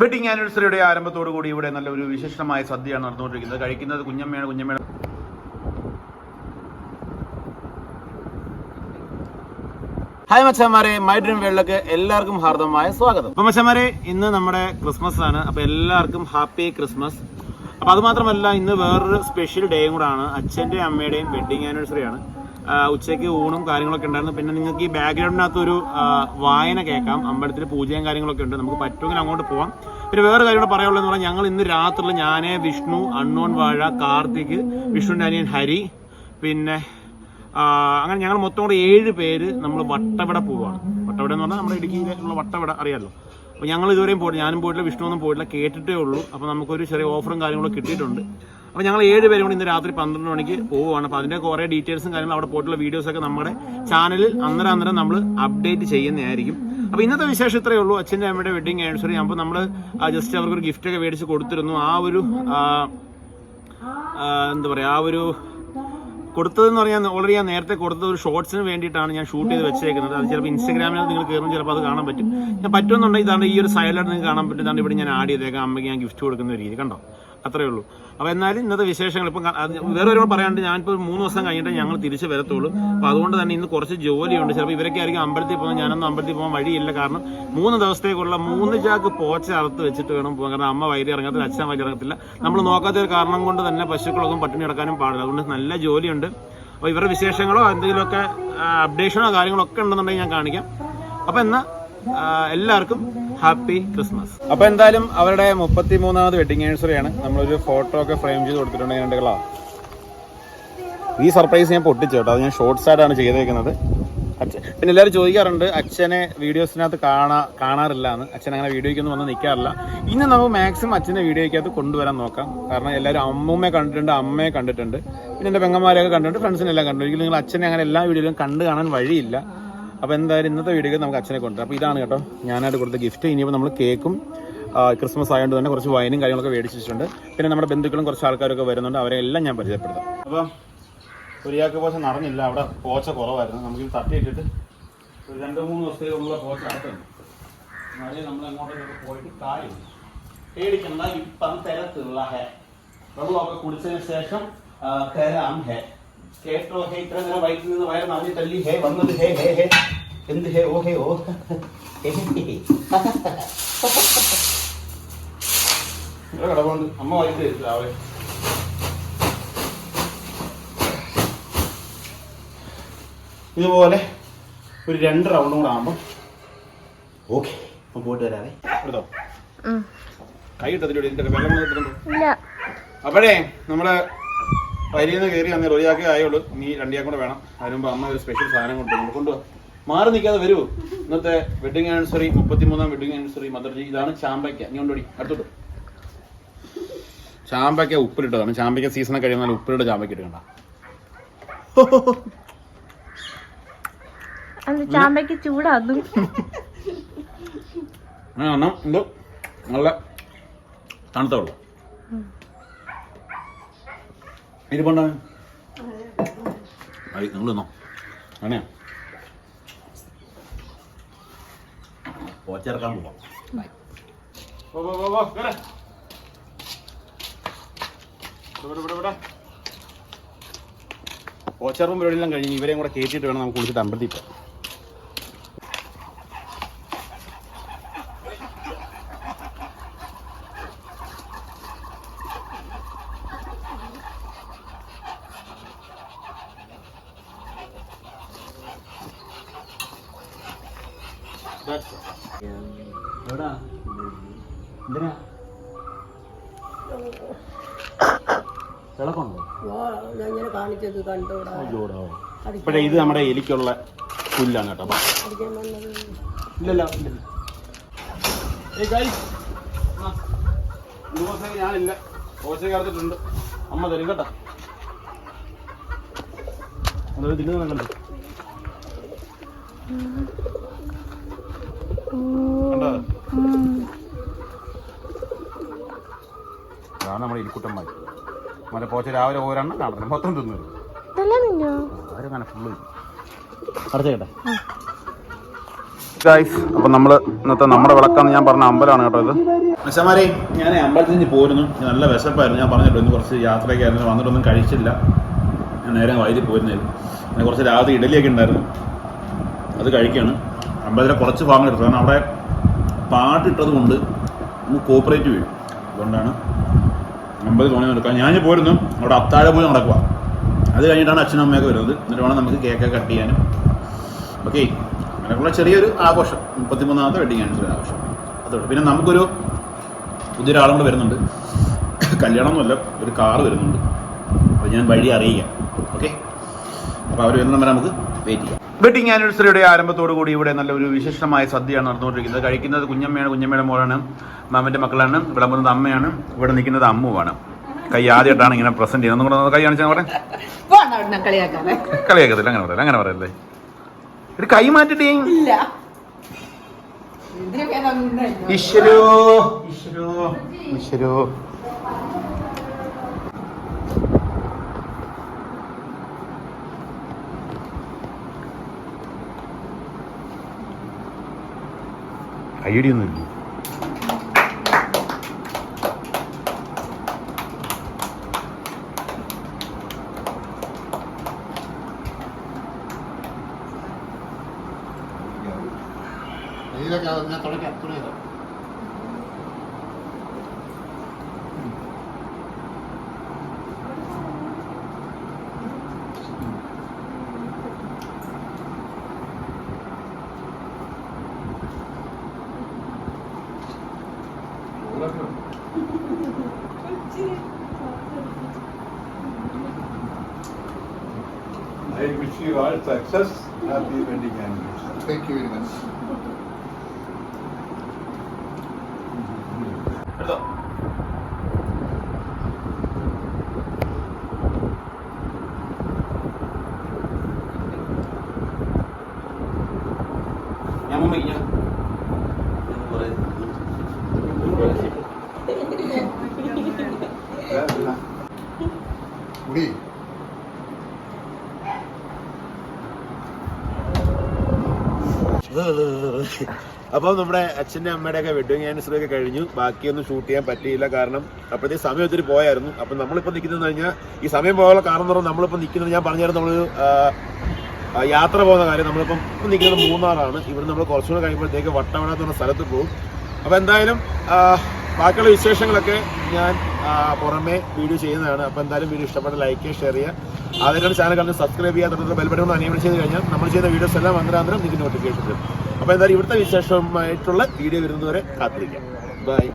Wedding ആനിവേഴ്സറിയുടെ ആരംഭത്തോടു കൂടി ഇവിടെ നല്ലൊരു വിശിഷ്ടമായ സദ്യയാണ് നടന്നുകൊണ്ടിരിക്കുന്നത്. കഴിക്കുന്നത് കുഞ്ഞമ്മയാണ്. കുഞ്ഞമ്മയാണ് ഹായ് മച്ചന്മാരെ മൈ ഡ്രീം വേൾഡിലേക്ക് എല്ലാവർക്കും ഹാർദമായ സ്വാഗതം. അപ്പൊ മച്ചന്മാരെ ഇന്ന് നമ്മുടെ ക്രിസ്മസ് ആണ്. അപ്പൊ എല്ലാവർക്കും ഹാപ്പി ക്രിസ്മസ്. അപ്പൊ അത് മാത്രമല്ല ഇന്ന് വേറൊരു സ്പെഷ്യൽ ഡേയും കൂടെ ആണ് അച്ഛന്റെയും അമ്മയുടെയും വെഡിങ് ആനിവേഴ്സറി ആണ് ഉച്ചയ്ക്ക് ഊണും കാര്യങ്ങളൊക്കെ ഉണ്ടായിരുന്നു. പിന്നെ നിങ്ങൾക്ക് ഈ ബാക്ക്ഗ്രൗണ്ടിനകത്ത് ഒരു വായന കേൾക്കാം. അമ്പലത്തിൽ പൂജയും കാര്യങ്ങളൊക്കെ ഉണ്ട്. നമുക്ക് പറ്റുമെങ്കിൽ അങ്ങോട്ട് പോവാം. പിന്നെ വേറെ കാര്യം കൂടെ പറയാനുള്ളതെന്ന് പറഞ്ഞാൽ ഞങ്ങൾ ഇന്ന് രാത്രിയിൽ ഞാനെ വിഷ്ണു അണ്ണോൻ വാഴ കാർത്തിക് വിഷ്ണുവിന്റെ അനിയൻ ഹരി പിന്നെ അങ്ങനെ ഞങ്ങൾ മൊത്തം കൂടെ ഏഴ് പേര് നമ്മൾ വട്ടവിട പോവാണ്. വട്ടവിട എന്ന് പറഞ്ഞാൽ നമ്മുടെ ഇടുക്കിയിലുള്ള വട്ടവിട അറിയാമല്ലോ അപ്പോൾ ഞങ്ങൾ ഇതുവരെയും പോയിട്ടില്ല. ഞാനും പോയിട്ടില്ല വിഷ്ണു ഒന്നും പോയിട്ടില്ല കേട്ടിട്ടേ ഉള്ളൂ. അപ്പോൾ നമുക്കൊരു ചെറിയ ഓഫറും കാര്യങ്ങളൊക്കെ കിട്ടിയിട്ടുണ്ട്. അപ്പോൾ ഞങ്ങൾ ഏഴ് പേരും കൂടി ഇന്ന് രാത്രി പന്ത്രണ്ട് മണിക്ക് പോവുകയാണ്. അപ്പോൾ അതിന്റെ കുറേ ഡീറ്റെയിൽസും കാര്യങ്ങളും അവിടെ പോയിട്ടുള്ള വീഡിയോസൊക്കെ നമ്മുടെ ചാനലിൽ അന്നേരം അന്നേരം നമ്മൾ അപ്ഡേറ്റ് ചെയ്യുന്നതായിരിക്കും. അപ്പോൾ ഇന്നത്തെ വിശേഷം ഇത്രയേ ഉള്ളൂ. അച്ഛന്റെ അമ്മയുടെ വെഡിങ് ആനിവേഴ്സറി അപ്പോൾ നമ്മൾ ജസ്റ്റ് അവർക്കൊരു ഗിഫ്റ്റൊക്കെ മേടിച്ച് കൊടുത്തിരുന്നു. ആ ഒരു എന്താ പറയുക ആ ഒരു കൊടുത്തതെന്ന് പറഞ്ഞാൽ ഓൾറെഡി ഞാൻ നേരത്തെ കൊടുത്ത ഒരു ഷോർട്സിന് വേണ്ടിയിട്ടാണ് ഞാൻ ഷൂട്ട് ചെയ്ത് വെച്ചേക്കുന്നത്. അത് ചിലപ്പോൾ ഇൻസ്റ്റാഗ്രാമിൽ നിങ്ങൾ കയറും ചിലപ്പോൾ അത് കാണാൻ പറ്റും. ഞാൻ പറ്റുമെന്നുണ്ടെങ്കിൽ ഇതാണ് ഈ ഒരു സൈഡിലായിട്ട് നിങ്ങൾക്ക് കാണാൻ പറ്റും. ഇതാണ് ഇവിടെ ഞാൻ ആഡ് ചെയ്തേക്കാം. അമ്മയ്ക്ക് ഞാൻ ഗിഫ്റ്റ് കൊടുക്കുന്ന രീതി. കണ്ടോ? അത്രേ ഉള്ളൂ. അപ്പോൾ എന്നാലും ഇന്നത്തെ വിശേഷങ്ങൾ ഇപ്പം വേറെ ഒരുപാട് പറയാണ്ട് ഞാനിപ്പോൾ മൂന്ന് ദിവസം കഴിഞ്ഞിട്ട് ഞങ്ങൾ തിരിച്ച് വരത്തുള്ളൂ. അപ്പോൾ അതുകൊണ്ട് തന്നെ ഇന്ന് കുറച്ച് ജോലിയുണ്ട്. ചിലപ്പോൾ ഇവരൊക്കെ ആയിരിക്കും അമ്പലത്തിൽ പോകുന്നത് ഞാനൊന്നും അമ്പലത്തിൽ പോകാൻ വഴിയില്ല. കാരണം മൂന്ന് ദിവസത്തേക്കുള്ള മൂന്ന് ചാക്ക് പോച്ച അറുത്ത് വെച്ചിട്ട് വേണം പോകാൻ. കാരണം അമ്മ വൈദ്യ ഇറങ്ങത്തില്ല അച്ഛൻ വൈദ്യ ഇറങ്ങത്തില്ല. നമ്മൾ നോക്കാത്ത ഒരു കാരണം കൊണ്ട് തന്നെ പശുക്കളൊന്നും പട്ടിണി കിടക്കാനും പാടില്ല. അതുകൊണ്ട് നല്ല ജോലിയുണ്ട്. അപ്പോൾ ഇവരുടെ വിശേഷങ്ങളോ എന്തെങ്കിലുമൊക്കെ അപ്ഡേഷനോ കാര്യങ്ങളോ ഒക്കെ ഉണ്ടെന്നുണ്ടെങ്കിൽ ഞാൻ കാണിക്കാം. അപ്പോൾ എന്നാ ആ, എല്ലാവർക്കും ഹാപ്പി ക്രിസ്മസ്. അപ്പൊ എന്തായാലും അവരുടെ മുപ്പത്തി മൂന്നാമത് വെഡിങ് ആനിവേഴ്സറി ആണ്. നമ്മളൊരു ഫോട്ടോ ഒക്കെ ഫ്രെയിം ചെയ്ത് കൊടുത്തിട്ടുണ്ട് കണ്ടുകളാ ഈ സർപ്രൈസ് ഞാൻ പൊട്ടിച്ചു കേട്ടോ. അത് ഞാൻ ഷോർട്സ് ആയിട്ടാണ് ചെയ്തേക്കുന്നത്. അച്ഛൻ പിന്നെ എല്ലാവരും ചോദിക്കാറുണ്ട് അച്ഛനെ വീഡിയോസിനകത്ത് കാണാ കാണാറില്ല എന്ന് അച്ഛൻ അങ്ങനെ വീഡിയോയ്ക്കൊന്നും വന്ന് നിൽക്കാറില്ല ഇന്ന് നമുക്ക് മാക്സിമം അച്ഛനെ വീഡിയോയ്ക്കകത്ത് കൊണ്ടുവരാൻ നോക്കാം. കാരണം എല്ലാവരും അമ്മൂമ്മയെ കണ്ടിട്ടുണ്ട് അമ്മയെ കണ്ടിട്ടുണ്ട്. പിന്നെ എന്റെ പെങ്ങന്മാരെയൊക്കെ കണ്ടിട്ടുണ്ട് ഫ്രണ്ട്സിനെല്ലാം കണ്ടു ഒരിക്കലും നിങ്ങൾ അച്ഛനെ അങ്ങനെ എല്ലാ വീഡിയോയിലും കണ്ടു കാണാൻ വഴിയില്ല. അപ്പോൾ എന്തായാലും ഇന്നത്തെ വീഡിയോയിൽ നമുക്ക് അച്ഛനെ കൊണ്ടുവരാം. അപ്പോൾ ഇതാണ് കേട്ടോ ഞാനായിട്ട് കൊടുത്ത ഗിഫ്റ്റ് ഇനിയിപ്പോൾ നമ്മൾ കേക്കും ക്രിസ്മസ് ആയതുകൊണ്ട് തന്നെ കുറച്ച് വൈനും കാര്യങ്ങളൊക്കെ മേടിച്ചിട്ടുണ്ട്. പിന്നെ നമ്മുടെ ബന്ധുക്കളും കുറച്ച് ആൾക്കാരൊക്കെ വരുന്നുണ്ട്. അവരെ എല്ലാം ഞാൻ പരിചയപ്പെടുത്താം. അപ്പം കുരിയാക്ക് പോച്ച നടന്നില്ല അവിടെ പോച്ച കുറവായിരുന്നു. നമുക്ക് തട്ടിയിട്ടിട്ട് ഒരു രണ്ട് മൂന്ന് ദിവസത്തേക്കുള്ള പോച്ച അടുത്തുണ്ട് നമ്മൾ അങ്ങോട്ടേക്കൊക്കെ പോയിട്ട് കാര്യം പേടിക്കണ്ട. ഇപ്പം തിരക്കുള്ള ഹെ. വെള്ളമൊക്കെ കുടിച്ചതിന് ശേഷം തരാം ഹേ. കേട്ടോ ഹേ ഇത്ര നേരം വയറ്റിൽ നിന്ന് വയറ് നന്ദി തല്ലി ഹേ വന്നത് ഹേ ഹേ ഹേ. എന്ത് ഹേ ഓ ഹേ ഓ. കിടപ്പുണ്ട്. അമ്മ വയറ്റ് തരും രാവിലെ. ഇതുപോലെ ഒരു രണ്ട് റൗണ്ടും കൂടെ ആകുമ്പോൾ ഓക്കെ അപ്പം പോയിട്ട് വരാവേ. എടുത്തോ? കൈ ഇട്ടതിലൂടെ വെള്ളം അപ്പോഴേ നമ്മൾ വരിയിൽ നിന്ന് കയറി അന്നേരം ഒരാൾക്ക് ആയുള്ളൂ. നീ രണ്ടിയാക്കും കൂടെ വേണം. അതിന് മുമ്പ് അമ്മ ഒരു സ്പെഷ്യൽ സാധനം കൊണ്ടുവന്നു. കൊണ്ടുപോകാം മാറി നിൽക്കാതെ വരൂ. ഇന്നത്തെ വെഡിങ് ആനിവേഴ്സറി മുപ്പത്തിമൂന്നാം വെഡിങ് ആനിവേഴ്സറി മദർജി. ഇതാണ് ചാമ്പയ്ക്ക. നീ കൊണ്ടുപോടി അടുത്തോട്ട്. ചാമ്പയ്ക്ക ഉപ്പിലിട്ടതാണ്. ചാമ്പയ്ക്ക സീസണൊക്കെ കഴിയുന്ന ഉപ്പിലിട്ട് ചാമ്പയ്ക്ക ഇടുകണ്ട ചാമ്പയ്ക്ക് ഇത് നല്ല തണുത്ത വെള്ളം. ഇരിപ്പുണ്ടോ ആയി നിങ്ങൾ നിന്നോ അങ്ങനെയാ പോച്ചിറക്കാൻ പോവാം. പോ, പോ, പോ, പോ, കേറ്. ഇവിടെ, ഇവിടെ, ഇവിടെ. പോച്ചറും പരിപാടിയെല്ലാം കഴിഞ്ഞ് ഇവരെയും കൂടെ കയറ്റിയിട്ട് വേണം നമുക്ക് കുളിച്ചിട്ട് അമ്പലത്തിൽ പോകാം ഇപ്പോഴേ ഇത് നമ്മുടെ എലിക്കുള്ള പുല്ലാണ് കേട്ടോ. ഇല്ലല്ലോ ഞാനില്ല. ദോശ കറത്തിട്ടുണ്ട് അമ്മ തരും കേട്ടോ. അതൊരു തിന്നു കണ്ടോ? അതാണ് നമ്മുടെ ഇരിക്കുട്ടന്മാർ മറ്റേ പോച്ച രാവിലെ ഓരെണ്ണം കാണത്തില്ല മൊത്തം തിന്നു. അപ്പൊ നമ്മൾ ഗൈസ് അപ്പം നമ്മൾ ഇന്നത്തെ നമ്മുടെ വിളക്കാന്ന് ഞാൻ പറഞ്ഞ അമ്പലമാണ് കേട്ടോ ഇത്. മച്ചമാരെ ഞാൻ അമ്പലത്തിൽ നിന്ന് പോരുന്നു. നല്ല വിശപ്പായിരുന്നു. ഞാൻ പറഞ്ഞിട്ട് ഇന്ന് കുറച്ച് യാത്രയൊക്കെ ആയിരുന്നു. വന്നിട്ടൊന്നും കഴിച്ചില്ല. ഞാൻ നേരെ വൈകി പോയിരുന്നായിരുന്നു. പിന്നെ കുറച്ച് രാവിലെ ഇഡലിയൊക്കെ ഉണ്ടായിരുന്നു. അത് കഴിക്കുകയാണ് അമ്പലത്തിലെ കുറച്ച് എടുത്തു. കാരണം അവിടെ പാട്ടിട്ടത് കൊണ്ട് നമുക്ക് കോപ്പറേറ്റ് വീഴും അതുകൊണ്ടാണ് അമ്പത് തോന്നി നടക്കുക ഞാൻ പോയിരുന്നു അവിടെ അത്താഴ പോയി നടക്കുക. അത് കഴിഞ്ഞിട്ടാണ് അച്ഛനും അമ്മയൊക്കെ വരുന്നത്. എന്നിട്ട് വേണം നമുക്ക് കേക്കൊക്കെ കട്ട് ചെയ്യാനും. ഓക്കെ അങ്ങനെയുള്ള ചെറിയൊരു ആഘോഷം. മുപ്പത്തിമൂന്നാമത്തെ വെഡിങ് ആനിവേഴ്സറി ആഘോഷം. അതുകൊണ്ട് പിന്നെ നമുക്കൊരു പുതിയൊരാളും കൂടെ വരുന്നുണ്ട്. കല്യാണമൊന്നുമല്ല ഒരു കാറ് വരുന്നുണ്ട്. അപ്പോൾ ഞാൻ വഴി അറിയിക്കാം. ഓക്കെ അപ്പോൾ അവർ വരുന്ന വരെ നമുക്ക് വെയിറ്റ് ചെയ്യാം വെഡിങ് ആനിവേഴ്സറിയുടെ ആരംഭത്തോടു കൂടി ഇവിടെ നല്ലൊരു വിശേഷമായ സദ്യയാണ് നടന്നുകൊണ്ടിരിക്കുന്നത്. കഴിക്കുന്നത് കുഞ്ഞമ്മയാണ് കുഞ്ഞമ്മയുടെ മോളാണ് മാമന്റെ മക്കളാണ് വിളമ്പുന്നത് അമ്മയാണ് ഇവിടെ നിൽക്കുന്നത് അമ്മുവാണ്. കൈ ആദ്യമായിട്ടാണ് ഇങ്ങനെ പ്രസന്റ് ചെയ്യുന്നത്. ഒന്നും കൂടെ കൈ കാണിച്ചാൽ പറയാം കളിയാക്കാതെ കളിയാക്കത്തില്ല അങ്ങനെ പറയല്ല അങ്ങനെ പറയല്ലേ. ഒരു കൈ മാറ്റിട്ടേ ഇല്ല. ഈശ്വരോ ഭേദം ഒന്നുമില്ല. ഈശ്വരോ ഈശ്വരോ ഈശ്വരോ കയ്യടിയൊന്നുമില്ല I wish you all success, happy wedding anniversary. Thank you very much. Hello. അപ്പോൾ നമ്മുടെ അച്ഛന്റെ അമ്മയുടെ ഒക്കെ വെഡിങ് ആനിവേഴ്സറി ഒക്കെ കഴിഞ്ഞു. ബാക്കിയൊന്നും ഷൂട്ട് ചെയ്യാൻ പറ്റിയില്ല കാരണം അപ്പോഴത്തെ സമയം ഒത്തിരി പോയായിരുന്നു. അപ്പം നമ്മളിപ്പോൾ നിൽക്കുന്നത് കഴിഞ്ഞാൽ ഈ സമയം പോകാനുള്ള കാരണം പറഞ്ഞാൽ നമ്മളിപ്പോൾ നിൽക്കുന്നത് ഞാൻ പറഞ്ഞായിരുന്നു നമ്മളൊരു യാത്ര പോകുന്ന കാര്യം നമ്മളിപ്പം ഇപ്പം നിൽക്കുന്നത് മൂന്നാറാണ്. ഇവിടെ നമ്മൾ കുറച്ചുകൂടെ കഴിയുമ്പോഴത്തേക്ക് വട്ടവട സ്ഥലത്ത് പോകും. അപ്പോൾ എന്തായാലും ബാക്കിയുള്ള വിശേഷങ്ങളൊക്കെ ഞാൻ പുറമേ വീഡിയോ ചെയ്യുന്നതാണ്. അപ്പോൾ എന്തായാലും വീഡിയോ ഇഷ്ടപ്പെട്ട ലൈക്ക് ഷെയർ ചെയ്യുക. ആദ്യമായിട്ട് ചാനൽ കണ്ട് സബ്സ്ക്രൈബ് ചെയ്യാൻ തൊട്ട് ബെൽബട്ടൺ ഒന്ന് അനിയമം ചെയ്ത് കഴിഞ്ഞാൽ നമ്മൾ ചെയ്യുന്ന വീഡിയോസ് എല്ലാം അന്തരാന്തരം നിങ്ങൾക്ക് നോട്ടിഫിക്കേഷൻ അപ്പോൾ എന്തായാലും ഇവിടുത്തെ വിശേഷമായിട്ടുള്ള വീഡിയോ വരുന്നതുവരെ കാത്തിരിക്കാം. ബൈ